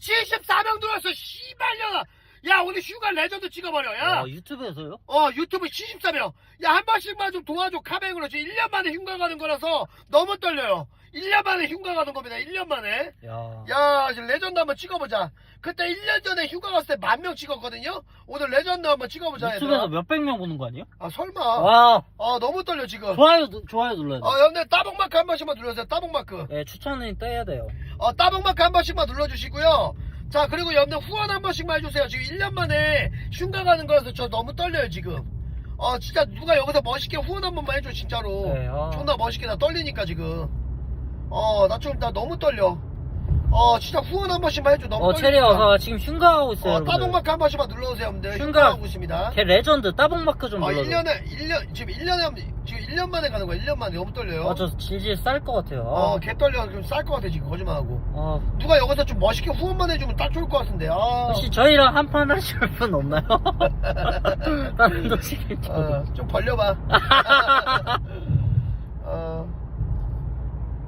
74명 들어왔어 씨발년아 야 오늘 휴가 레전드 찍어버려 야. 어, 유튜브에서요? 어 유튜브 74명. 야 한 번씩만 좀 도와줘 카뱅으로. 지금 1년 만에 흉가 가는 거라서 너무 떨려요 1년 만에 흉가 가는 겁니다 1년 만에 야. 야 지금 레전드 한번 찍어보자 그때 1년 전에 휴가 갔을 때 만 명 찍었거든요 오늘 레전드 한번 찍어보자 유튜브에서 얘들아 몇백 명 보는 거 아니에요? 아 설마 와. 아 너무 떨려 지금 좋아요, 누- 좋아요 눌러야 돼. 어 여러분들 따봉마크 한 번씩만 눌러주세요 따봉마크 예, 추천은 떼야 돼요. 어, 따봉마크 한 번씩만 눌러주시고요. 자, 그리고 여러분들 후원 한 번씩만 해주세요. 지금 1년 만에 흉가 가는 거라서 저 너무 떨려요, 지금. 어, 진짜 누가 여기서 멋있게 후원 한 번만 해줘, 진짜로. 네, 아. 존나 멋있게 나 떨리니까 지금. 어, 나 좀, 나 너무 떨려. 어, 진짜 후원 한 번씩만 해줘. 너무 어, 떨리니까. 체리 어서 지금 흉가하고 있어요, 어, 여러분들. 따봉마크 한 번씩만 눌러주세요, 여러분들. 흉가. 흉가하고 있습니다. 걔 레전드 따봉 마크 좀 어, 눌러줘. 1년에, 1년, 지금 1년에, 한 번- 지금 1년 만에 가는 거야, 1년 만에. 너무 떨려요. 아, 저 질질 쌀 것 같아요. 아. 어, 개 떨려. 좀 쌀 것 같아, 지금. 거짓말하고. 아. 누가 여기서 좀 멋있게 후원만 해주면 딱 좋을 것 같은데. 아. 혹시 저희랑 한 판 하실 분 없나요? 다른 도시기 좀. 어, 좀 벌려봐.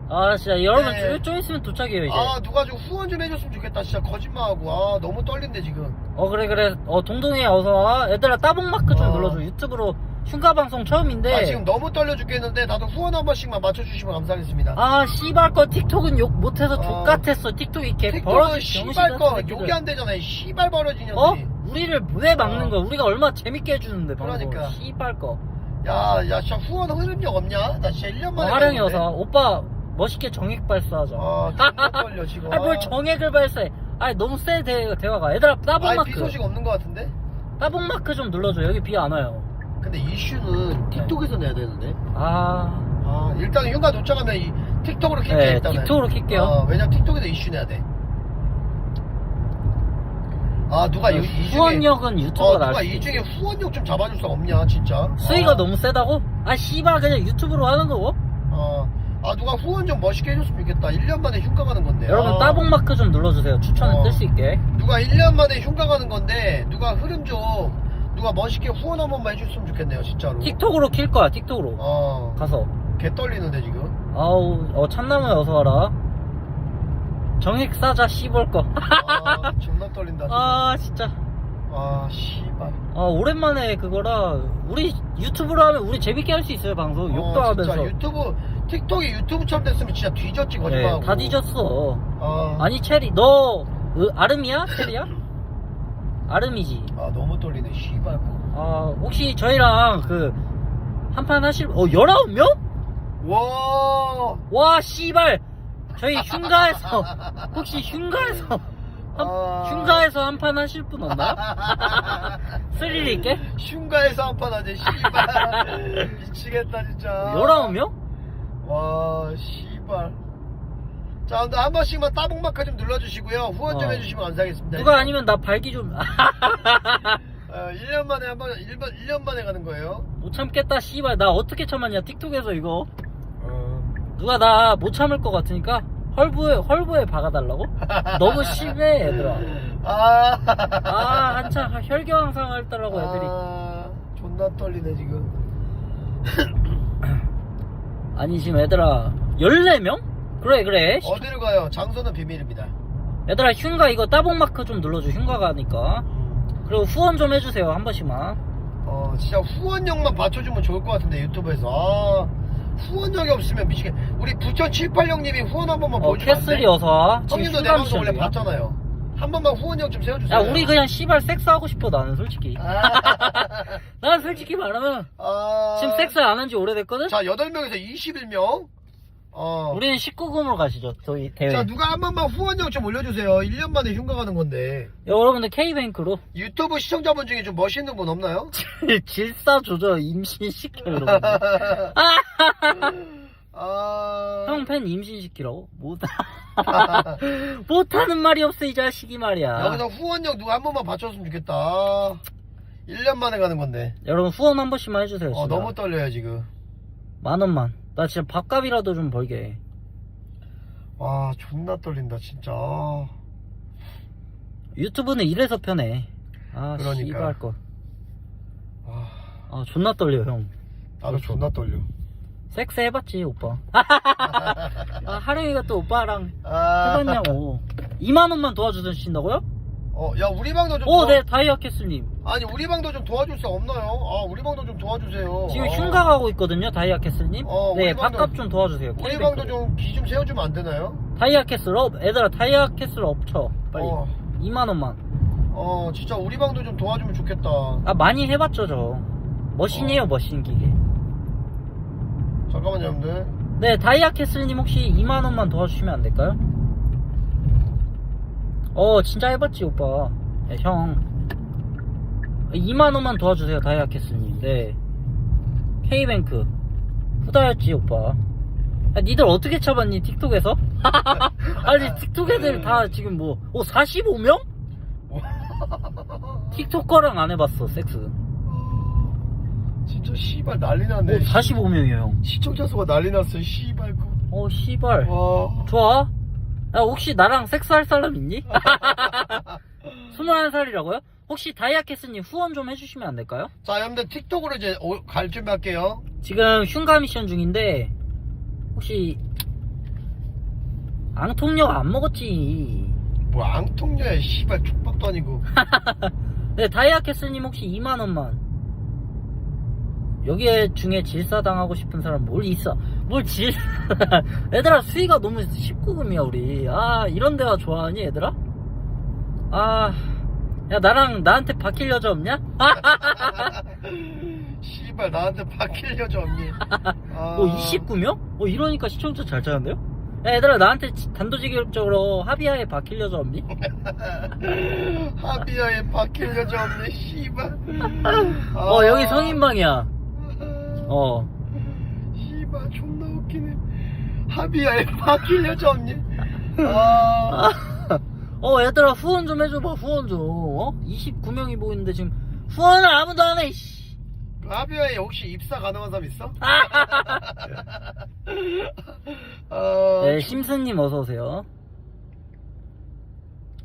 어, 아, 진짜 여러분 네. 좀, 좀 있으면 도착해요, 이제. 아, 누가 좀 후원 좀 해줬으면 좋겠다. 진짜 거짓말하고. 아, 너무 떨린데, 지금. 어, 그래, 그래. 어, 동동이 어서 와. 얘들아, 따봉 마크 좀 어. 눌러줘. 유튜브로 흉가 방송 처음인데. 아, 지금 너무 떨려 죽겠는데, 나도 후원 한 번씩만 맞춰주시면 감사하겠습니다. 아, 씨발 거 틱톡은 욕 못해서 어. 족같았어. 틱톡이 개 틱톡은 버러지 씨발 병신 거, 같은 욕이. 안 되잖아. 이 씨발 버러진 년들이. 어? 우리를 왜 막는 어. 거야? 우리가 얼마나 재밌게 해주는데, 방송. 그러니까. 씨발 거. 야, 야, 진짜 후원 흐름력 없냐? 나 진짜 1년 어, 만에. 하령이 가는데. 어서. 오빠, 멋있게 정액 발사하자. 아, 존나 떨려, 지금. 아, 뭘 정액을 발사해. 아니, 너무 세, 대, 대화가. 얘들아, 아니, 따봉마크. 비 소식 없는 것 같은데? 따봉 마크 좀 눌러줘. 여기 비 안 와요. 근데 이슈는 틱톡에서 내야 되는데. 아. 아, 일단 휴가 도착하면 이 틱톡으로 킬게 네, 일단은. 틱톡으로 킬게요. 어, 왜냐면 틱톡에서 이슈 내야 돼. 아, 누가 이, 이 중에 후원력은 유튜브가 어, 나을 누가 수도 이 있어. 중에 후원력 좀 잡아줄 수 없냐, 진짜. 수위가 아, 너무 세다고? 아 씨발 그냥 유튜브로 하는 거고? 어. 아, 누가 후원 좀 멋있게 해줬으면 좋겠다. 1년 만에 흉가 가는 건데. 여러분 아, 따봉 마크 좀 눌러주세요 추천을 어. 뜰 수 있게 누가 1년 만에 흉가 가는 건데, 누가 흐름 좀, 누가 멋있게 후원 한 번만 해줬으면 좋겠네요, 진짜로. 틱톡으로 킬 거야 틱톡으로 어, 가서 개 떨리는데, 지금. 아우 어 참나무에 어서 와라 정액 싸자 씹을 아, 존나 떨린다. 지금. 거아 진짜 아, 씨발. 아 오랜만에 그거라 우리 유튜브로 하면 우리 재밌게 할 수 있어요 방송 욕도 어, 하면서 진짜 유튜브, 틱톡이 유튜브처럼 됐으면 진짜 뒤졌지, 거짓말하고. 네, 다 뒤졌어 아, 아니 체리 너 으, 아름이야? 체리야? 아름이지 아, 너무 떨리네, 씨발. 아 혹시 저희랑 그 한판 하실 어 19명? 와, 와 씨발 저희 흉가에서 혹시 흉가에서 한, 아. 흉가에서 한 판 하실 분 없나요? 스릴 있게? 흉가에서 한판 하지, 씨발. 미치겠다, 진짜. 19명? 와, 씨발. 자, 근데 한 번씩만 따봉 마크 좀 눌러주시고요. 후원 좀 어. 해주시면 감사하겠습니다. 누가 아니면 나 발기 좀 어, 1년 만에 한 번, 1번, 1년 만에 가는 거예요. 못 참겠다 씨발 나 어떻게 참았냐 틱톡에서 이거 어. 누가 나 못 참을 것 같으니까 헐부에 헐부에 박아달라고? 너무 심해 얘들아 아, 아 한참 혈경 상 할 더라고 애들이 아, 존나 떨리네, 지금. 아니 지금 얘들아 14명? 그래 그래 어디로 가요? 장소는 비밀입니다. 얘들아 흉가 이거 따봉 마크 좀 눌러줘 흉가 가니까 그리고 후원 좀 해주세요 한 번씩만 어, 진짜 후원력만 받쳐주면 좋을 것 같은데, 유튜브에서. 아, 후원력이 없으면 미치겠. 우리 9778형님이 후원 한 번만 어 보여주면 안 캐슬이 돼? 어서 와 지금 형님도 내 흉가 방송 원래 미션이야 봤잖아요. 한 번만 후원력 좀 세워주세요. 야 우리 그냥 씨발 섹스하고 싶어 나는 솔직히 아, 난 솔직히 말하면 아, 지금 섹스 안 한 지 오래됐거든? 자, 8명에서 21명. 어. 우리는 19금으로 가시죠 저희 대회 자, 누가 한 번만 후원력 좀 올려주세요. 1년 만에 흉가 가는 건데. 여러분들 K뱅크로 유튜브 시청자분 중에 좀 멋있는 분 없나요? 질사 조절 임신시켜 여러분 아. 형팬 임신시키라고? 못 못하는 말이 없어 이 자식이 말이야 여기서 후원력 누가 한 번만 받쳐줬으면 좋겠다. 1년 만에 가는 건데. 여러분 후원 한 번씩만 해주세요 어, 진짜. 너무 떨려요, 지금. 만 원만 나 진짜 밥값이라도 좀 벌게 해. 와, 존나 떨린다, 진짜. 아. 유튜브는 이래서 편해 아 그러니까. 씨발 거. 와, 아 존나 떨려 형 나도 존나 떨려. 섹스 해봤지 오빠 아 하령이가 또 오빠랑 아. 해봤냐고 2만원만 도와주신다고요? 어, 야, 우리 방도 좀. 오, 도와- 네, 다이아캐슬님. 아니, 우리 방도 좀 도와줄 수 없나요? 아, 우리 방도 좀 도와주세요. 지금 어. 흉가 가고 있거든요, 다이아캐슬님. 어, 네, 우리 방도- 밥값 좀 도와주세요. 우리. 방도 좀 기 좀 세워주면 안 되나요? 다이아캐슬 업, 얘들아, 다이아캐슬 업쳐. 빨리. 어, 2만원만. 어, 진짜 우리 방도 좀 도와주면 좋겠다. 아, 많이 해봤죠, 저. 머신이에요, 어. 머신 기계. 잠깐만요, 여러분들. 네, 다이아캐슬님 혹시 2만원만 도와주시면 안 될까요? 어, 진짜 해봤지, 오빠. 네, 형. 2만원만 도와주세요, 다이아캐슬님. 네. K뱅크. 후다였지, 오빠. 야, 니들 어떻게 쳐봤니, 틱톡에서? 아니, 틱톡 애들 다 지금 뭐, 오, 45명? 틱톡 거랑 안 해봤어, 섹스. 진짜 씨발 난리 났네. 오, 45명이에요, 형. 시청자 수가 난리 났어, 씨발. 그. 어, 씨발. 와. 좋아. 야, 혹시 나랑 섹스할 사람 있니? 21살이라고요? 혹시 다이아캐스님 후원 좀 해주시면 안 될까요? 자, 여러분들 틱톡으로 이제 오- 갈 준비할게요. 지금 흉가 미션 중인데, 혹시, 앙통역 안 먹었지? 뭐, 앙통녀야, 씨발, 족밥도 아니고. 네, 다이아캐스님 혹시 2만원만. 여기에 중에 질사당하고 싶은 사람 뭘 있어? 뭘 질, 얘들아, 수위가 너무 19금이야, 우리. 아, 이런 대화 좋아하니, 얘들아? 아, 야, 나랑, 나한테 바뀔 여자 없냐? 씨발, 나한테 바뀔 여자 없니? 아. 어, 29명? 어, 이러니까 시청자 잘 짜는데요? 야, 얘들아, 나한테 지- 단도직입적으로 합의하에 바뀔 여자 없니? 하비아에 바뀔 여자 없니, 씨발. 아. 어, 여기 성인방이야. 어. 씨발, 존나 웃기네. 바뀔 여자 없니? 아. 어, 얘들아, 후원 좀 해줘봐, 후원 좀. 어? 29명이 보이는데 지금 후원을 아무도 안 해, 씨. 하비아에 혹시 입사 가능한 사람 있어? 아, 네, 심스님 어서오세요.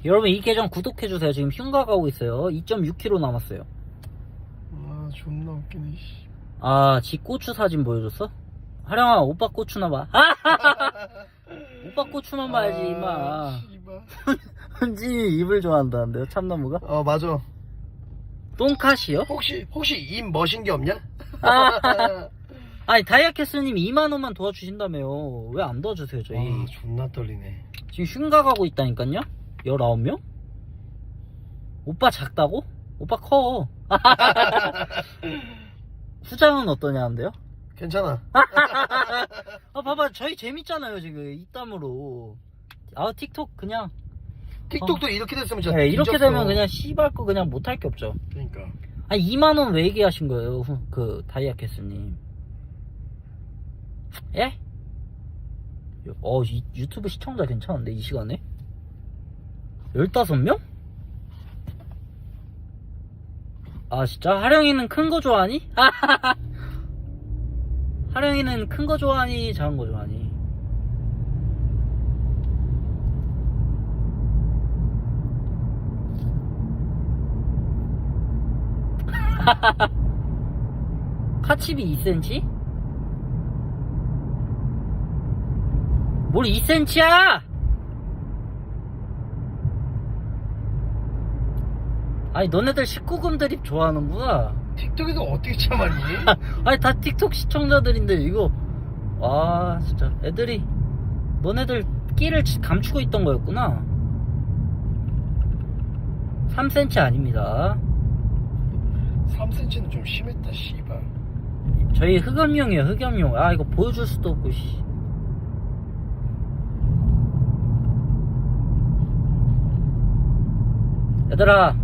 여러분, 이 계정 구독해주세요. 지금 흉가 가고 있어요. 2.6kg 남았어요. 아, 존나 웃기네, 씨. 아, 지 고추 사진 보여줬어? 하령아, 오빠 고추나 봐. 아! 오빠 고추만 봐야지, 임마. 아. 흔진이 입을 좋아한다는데요, 참나무가? 어, 맞아. 똥카시요? 혹시, 혹시 입 멋인 게 없냐? 아, 아니, 다이아캐스님 2만원만 도와주신다며요. 왜 안 도와주세요, 저희? 아, 존나 떨리네. 지금 흉가 가고 있다니까요? 19명? 오빠 작다고? 오빠 커. 후장은 어떠냐는데요? 괜찮아. 아, 봐봐. 저희 재밌잖아요, 지금. 이 땀으로. 아, 틱톡 그냥. 틱톡도 이렇게 됐으면 진짜. 네, 이렇게 뒤졌어. 되면 그냥 씨발 거 그냥 못할 게 없죠. 그러니까. 아니, 2만 원 왜 얘기하신 거예요, 후- 그, 다이아 캐스님. 예? 어, 이- 유튜브 시청자 괜찮은데, 이 시간에? 15명? 아, 진짜? 하령이는 큰 거 좋아하니? 하령이는 큰 거 좋아하니? 작은 거 좋아하니? 카칩이 2cm? 뭘 2cm야! 아니 너네들 19금 드립 좋아하는구나 틱톡에서 어떻게 참았니? 아니 다 틱톡 시청자들인데 이거 와 진짜 애들이 너네들 끼를 지- 감추고 있던 거였구나 3cm 아닙니다 3cm는 좀 심했다, 씨발. 저희 흑염룡이에요 흑염룡 아 이거 보여줄 수도 없고 씨. 얘들아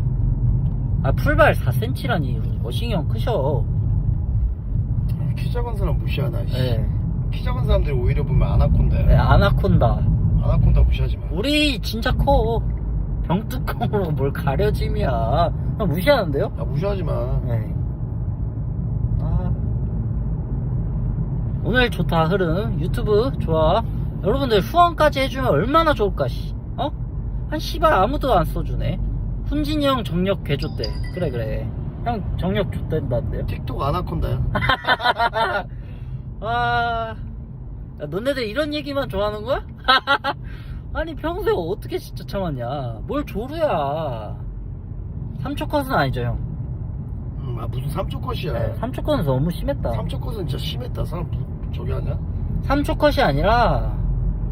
아 풀발 4cm라니 머신이 형 크셔 키 작은 사람 무시하나, 씨. 예 키 작은 사람들이 오히려 보면 아나콘다야. 네, 아나콘다 아나콘다 무시하지 마. 우리 진짜 커 병뚜껑으로 뭘 가려짐이야 아, 무시하는데요? 야, 무시하지 마. 네. 아. 오늘 좋다 흐름 유튜브 좋아 여러분들 후원까지 해주면 얼마나 좋을까 씨 어? 한 씨발 아무도 안 써주네 훈진이 형 정력 개줬대. 그래 그래. 형 정력 줬댄다는데요? 틱톡 아나콘다야. 아 야, 너네들 이런 얘기만 좋아하는 거야? 아니 평소에 어떻게 진짜 참았냐? 뭘 조루야. 3초 컷은 아니죠 형. 음, 아 무슨 삼초 컷이야? 네, 3초 컷은 너무 심했다. 삼초 컷은 진짜 심했다. 사람 부- 저기 하냐? 3초 컷이 아니라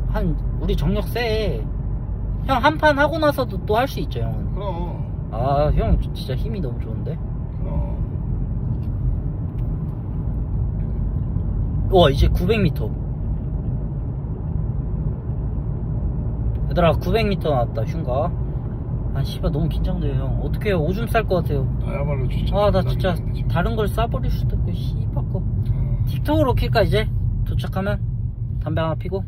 한 우리 정력 세. 형 한 판 하고 나서도 또 할 수 있죠 형은. 그럼 아 형 진짜 힘이 너무 좋은데. 그럼 와 이제 900m. 얘들아 900m 나왔다 흉가. 아 씨발 너무 긴장돼요 형. 어떻게 해요 오줌 쌀 것 같아요. 나야말로 진짜 아 나 진짜 지금. 다른 걸 싸버릴 수도 있고 씨발 거. 아, 틱톡으로 킬까 이제? 도착하면 담배 하나 피고.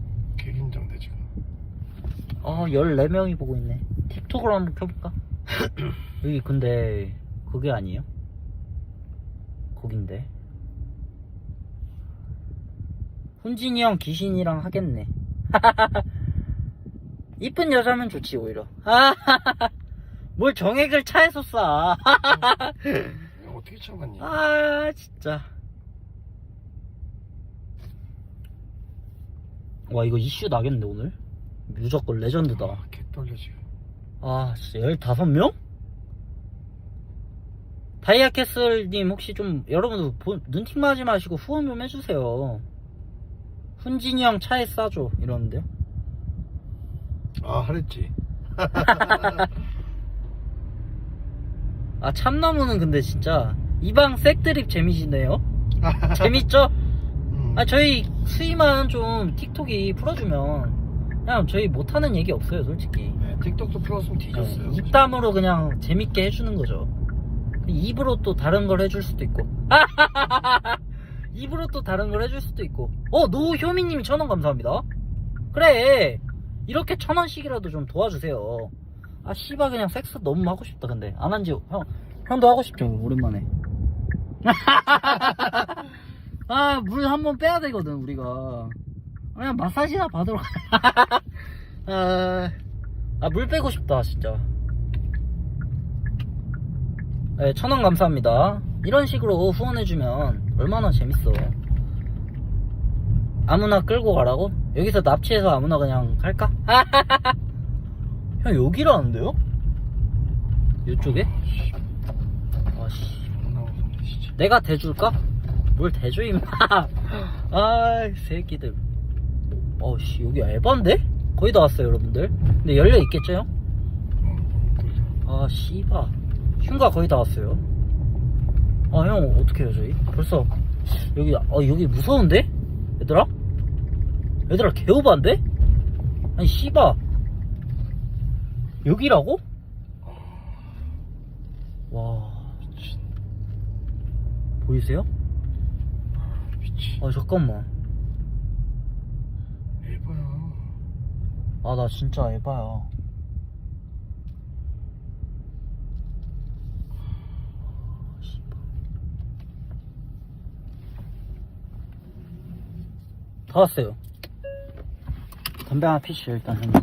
어 14명이 보고 있네. 틱톡으로 한번 켜볼까? 여기 근데 그게 아니에요? 거긴데. 훈진이 형 귀신이랑 하겠네. 이쁜 여자면 좋지 오히려. 뭘 정액을 차에서 쏴. 야, 어떻게 참았니 아 진짜. 와 이거 이슈 나겠는데 오늘 무조건 레전드다 아, 개 떨려 지금 아, 진짜 15명? 다이아캐슬님 혹시 좀 여러분들 보- 눈팅 맞지 마시고 후원 좀 해주세요. 훈진이 형 차에 싸줘 이러는데요. 아 하랬지 아 참나무는 근데 진짜 이방 색드립 재미지네요. 재밌죠? 음. 아 저희 수위만 좀 틱톡이 풀어주면 그냥 저희 못하는 얘기 없어요 솔직히. 네, 틱톡도 풀었으면 뒤졌어요 네, 입담으로 그냥 재밌게 해주는 거죠. 입으로 또 다른 걸 해줄 수도 있고. 입으로 또 다른 걸 해줄 수도 있고. 어, 노효미님이 천원 감사합니다. 그래. 이렇게 천 원씩이라도 좀 도와주세요. 아, 씨발, 그냥 섹스 너무 하고 싶다, 근데. 안 한 지, 형, 형도 하고 싶죠, 오랜만에. 아, 물 한 번 빼야 되거든, 우리가. 그냥 마사지나 받으러 가. 아, 아, 물 빼고 싶다, 진짜. 네, 천원 감사합니다. 이런 식으로 후원해주면 얼마나 재밌어. 아무나 끌고 가라고? 여기서 납치해서 아무나 그냥 갈까? 형, 여기라는데요? 이쪽에? 아씨. 내가 대줄까? 뭘 대줘, 임마. 아이, 새끼들. 어씨, 여기 에반데? 거의 다 왔어요, 여러분들. 근데 열려 있겠죠, 형? 어, 아, 씨바. 흉가 거의 다 왔어요. 아, 형, 어떻게 해요, 저희? 벌써, 여기, 아, 여기 무서운데? 얘들아? 얘들아, 개오반데? 아니, 씨바. 여기라고? 와, 미친 보이세요? 미친 아, 잠깐만. 에바야 아, 나 진짜 에바야. 다 왔어요. 담배 하나 피시죠, 일단 형님.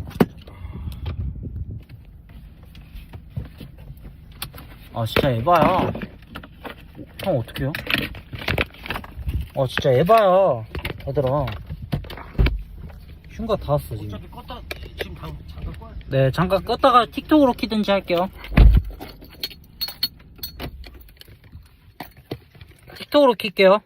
아, 진짜 에바야. 형, 어떡해요? 아, 진짜 에바야. 얘들아. 흉가 다 왔어, 지금. 네, 잠깐 껐다가 틱톡으로 키든지 할게요. 틱톡으로 킬게요.